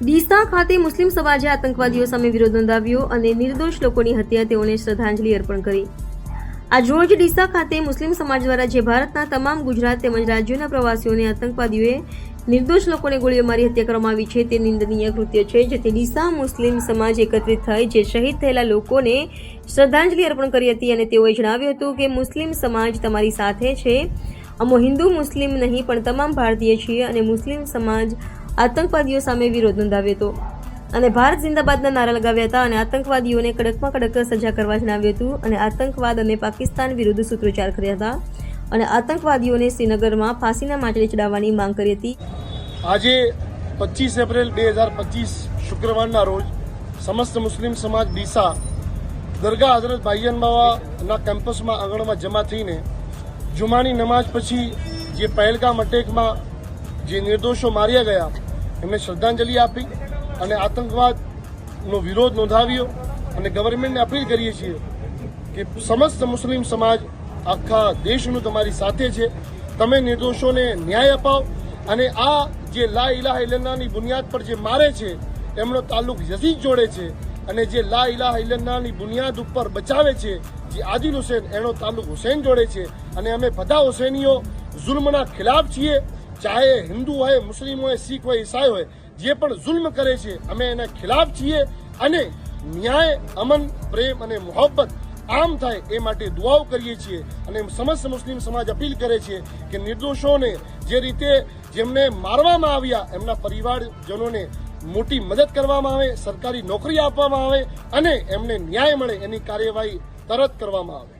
ડીસા ખાતે મુસ્લિમ સમાજે આતંકવાદીઓ સામે વિરોધ નોંધાવ્યો અને નિર્દોષ લોકોની હત્યા તેઓને શ્રદ્ધાંજલિ અર્પણ કરી. આજ રોજ ડીસા ખાતે મુસ્લિમ સમાજ દ્વારા જે ભારતના તમામ ગુજરાત તેમજ રાજ્યોના પ્રવાસીઓને આતંકવાદીઓએ નિર્દોષ લોકોને ગોળીઓ મારી હત્યા કરવામાં આવી છે તે નિંદનીય કૃત્ય છે, જેથી ડીસા મુસ્લિમ સમાજ એકત્રિત થઈ જે શહીદ થયેલા લોકોને શ્રદ્ધાંજલિ અર્પણ કરી હતી અને તેઓએ જણાવ્યું હતું કે મુસ્લિમ સમાજ તમારી સાથે છે. અમો હિન્દુ મુસ્લિમ નહીં, પણ તમામ ભારતીય છીએ અને મુસ્લિમ સમાજ આતંકવાદીઓ સામે વિરોધ નોંધાવ્યો હતો. અને ભારત જિંદાબાદના નારા લગાવ્યા હતા અને આતંકવાદીઓને કડકમાં કડક સજા કરવા જણાવ્યું હતું અને આતંકવાદ અને પાકિસ્તાન વિરુદ્ધ સૂત્રોચ્ચાર કર્યા હતા અને આતંકવાદીઓને શ્રીનગરમાં ફાંસીના માટે ચડાવવાની માંગ કરી હતી. આજે પચીસ એપ્રિલ બે હજાર પચીસ શુક્રવારના રોજ સમસ્ત મુસ્લિમ સમાજ ડીસા દરગાહ હજરત ભાઈયન બાવાના કેમ્પસમાં આંગણમાં જમા થઈને જુમાની નમાઝ પછી જે પહેલગામ અટેકમાં જે નિર્દોષો માર્યા ગયા એમને શ્રદ્ધાંજલિ આપી અને આતંકવાદનો વિરોધ નોંધાવ્યો અને ગવર્મેન્ટને અપીલ કરીએ છીએ કે સમસ્ત મુસ્લિમ સમાજ આખા દેશનું તમારી સાથે છે. તમે નિર્દોષોને ન્યાય અપાવો અને આ જે લા ઇલાહ ઇલન્નાની બુનિયાદ પર જે મારે છે, એમનો તાલ્લુક યઝીદ જોડે છે અને જે લા ઇલાહ ઇલન્નાની બુનિયાદ ઉપર બચાવે છે, જે આદિલ હુસેન, એનો તાલ્લુક હુસેન જોડે છે અને અમે બધા હુસેનીઓ જુલ્મના ખિલાફ છીએ. ચાહે હિન્દુ હોય, મુસ્લિમ હોય, શીખ હોય, ઈસાઈ હોય, જે પણ જુલ્મ કરે છે, અમે એના ખિલાફ છીએ અને ન્યાય, અમન, પ્રેમ અને મોહબ્બત આમ થાય એ માટે દુઆઓ કરીએ છીએ અને સમસ્ત મુસ્લિમ સમાજ અપીલ કરે છે કે નિર્દોષોને જે રીતે જેમને મારવામાં આવ્યા, એમના પરિવારજનોને મોટી મદદ કરવામાં આવે, સરકારી નોકરી આપવામાં આવે અને એમને ન્યાય મળે એની કાર્યવાહી તરત કરવામાં આવે.